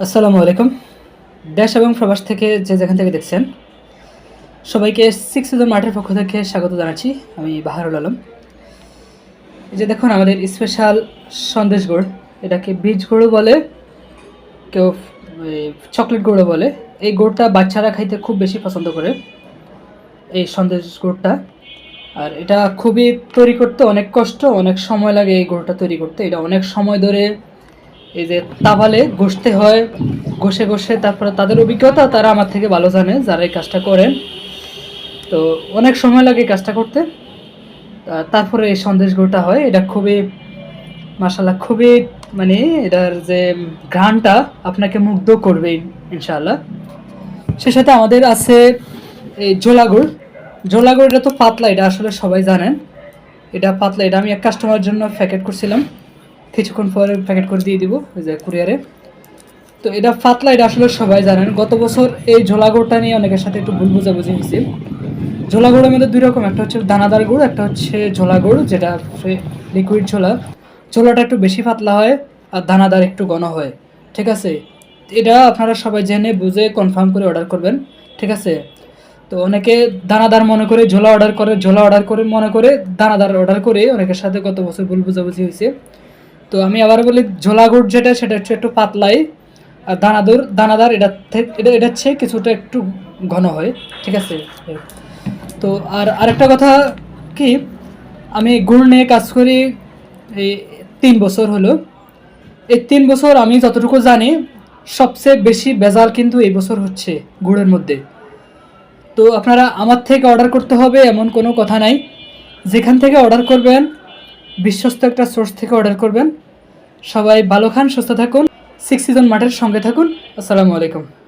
আসসালামু আলাইকুম। দেশ এবং প্রবাস থেকে যে যেখান থেকে দেখছেন, সবাইকে সিক্স সিজন মাঠের পক্ষ থেকে স্বাগত জানাচ্ছি আমি বাহারুল আলম। এই যে দেখুন, আমাদের স্পেশাল সন্দেশ গুড় এটাকে বীজ গুঁড়ো বলে, কেউ চকলেট গুঁড়ো বলে। এই গুড়টা বাচ্চারা খাইতে খুব বেশি পছন্দ করে, এই সন্দেশ গুড়টা আর এটা খুবই তৈরি করতে অনেক কষ্ট, অনেক সময় লাগে এই গুড়টা তৈরি করতে। এটা অনেক সময় ধরে এই যে তাবালে ঘষতে হয়, ঘষে ঘষে তারপরে তাদের অভিজ্ঞতা তারা আমার থেকে ভালো জানে, যারা এই কাজটা করেন। তো অনেক সময় লাগে কাজটা করতে। তারপরে এই সন্দেশ গুড়টা হয়, এটা খুবই মাসাল্লাহ খুবই মানে এটার যে ঘ্রাণটা আপনাকে মুগ্ধ করবে, ইনশাআল্লাহ। সে সাথে আমাদের আছে এই জোলাগুড়। জোলাগুড় এটা তো পাতলা, এটা আসলে সবাই জানেন। এটা পাতলা, এটা আমি এক কাস্টমারের জন্য প্যাকেট করছিলাম। কিছুক্ষণ পরে প্যাকেট করে দিয়ে দিব যে কুরিয়ারে তো এটা পাতলা এটা আসলে সবাই জানেন। গত বছর এই ঝোলা গুড়টা নিয়ে অনেকের সাথে একটু ভুল বোঝাবুঝি হয়েছে। ঝোলা গুড়ের মধ্যে দুই রকম, একটা হচ্ছে দানাদার গুড়, একটা হচ্ছে ঝোলা গুড় যেটা লিকুইড ঝোলা। ঝোলাটা একটু বেশি পাতলা হয় আর দানাদার একটু ঘন হয়। ঠিক আছে? এটা আপনারা সবাই জেনে বুঝে কনফার্ম করে অর্ডার করবেন। ঠিক আছে? তো অনেকে দানাদার মনে করে ঝোলা অর্ডার করে, ঝোলা অর্ডার করে মনে করে দানাদার অর্ডার করে অনেকের সাথে গত বছর ভুল বোঝাবুঝি হয়েছে। তো আমি আবার বলি ঝোলা গুড় যেটা, সেটা হচ্ছে একটু পাতলাই। আর দানাদুর, দানাদার, এটা এটা এটা হচ্ছে কিছুটা একটু ঘন হয়, ঠিক আছে? তো আর আরেকটা কথা কি, আমি গুড় নিয়ে কাজ করি এই তিন বছর হলো। এই তিন বছর আমি যতটুকু জানি, সবচেয়ে বেশি বেজাল কিন্তু এই বছর হচ্ছে গুড়ের মধ্যে। তো আপনারা আমার থেকে অর্ডার করতে হবে, এমন কোনো কথা নাই। যেখান থেকে অর্ডার করবেন বিশ্বস্ত একটা সোর্স থেকে অর্ডার করবেন। সবাই ভালো খান, সুস্থ থাকুন। সিক্স সিজন মাঠের সঙ্গে থাকুন। আসসালামু আলাইকুম।